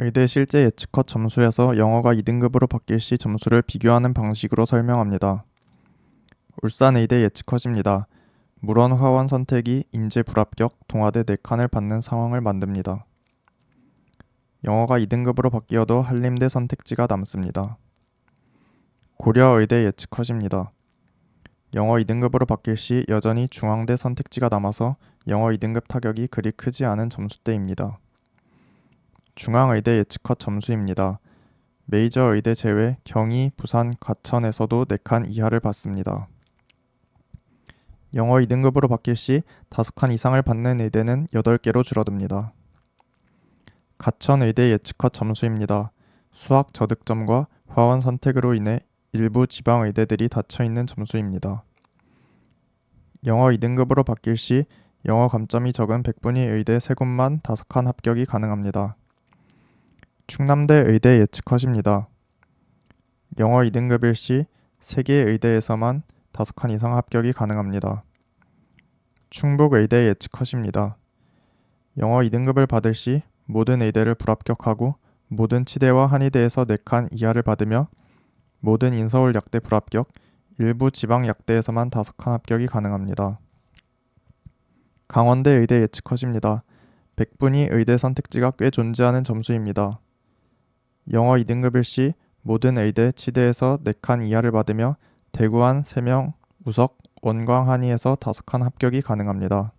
의대 실제 예측컷 점수에서 영어가 2등급으로 바뀔 시 점수를 비교하는 방식으로 설명합니다. 울산 의대 예측컷입니다. 물원 화원 선택이 인재 불합격, 동아대 4칸을 받는 상황을 만듭니다. 영어가 2등급으로 바뀌어도 한림대 선택지가 남습니다. 고려의대 예측컷입니다. 영어 2등급으로 바뀔 시 여전히 중앙대 선택지가 남아서 영어 2등급 타격이 그리 크지 않은 점수대입니다. 중앙의대 예측컷 점수입니다. 메이저 의대 제외 경희, 부산, 가천에서도 4칸 이하를 받습니다. 영어 2등급으로 바뀔 시 5칸 이상을 받는 의대는 8개로 줄어듭니다. 가천 의대 예측컷 점수입니다. 수학 저득점과 화원 선택으로 인해 일부 지방 의대들이 닫혀 있는 점수입니다. 영어 2등급으로 바뀔 시 영어 감점이 적은 백분위 의대 3곳만 5칸 합격이 가능합니다. 충남대 의대 예측컷입니다. 영어 2등급일 시 3개 의대에서만 5칸 이상 합격이 가능합니다. 충북 의대 예측컷입니다. 영어 2등급을 받을 시 모든 의대를 불합격하고 모든 치대와 한의대에서 4칸 이하를 받으며 모든 인서울 약대 불합격, 일부 지방 약대에서만 5칸 합격이 가능합니다. 강원대 의대 예측컷입니다. 백분위 의대 선택지가 꽤 존재하는 점수입니다. 영어 2등급일 시 모든 의대 치대에서 4칸 이하를 받으며 대구한 3명, 우석, 원광 한의에서 5칸 합격이 가능합니다.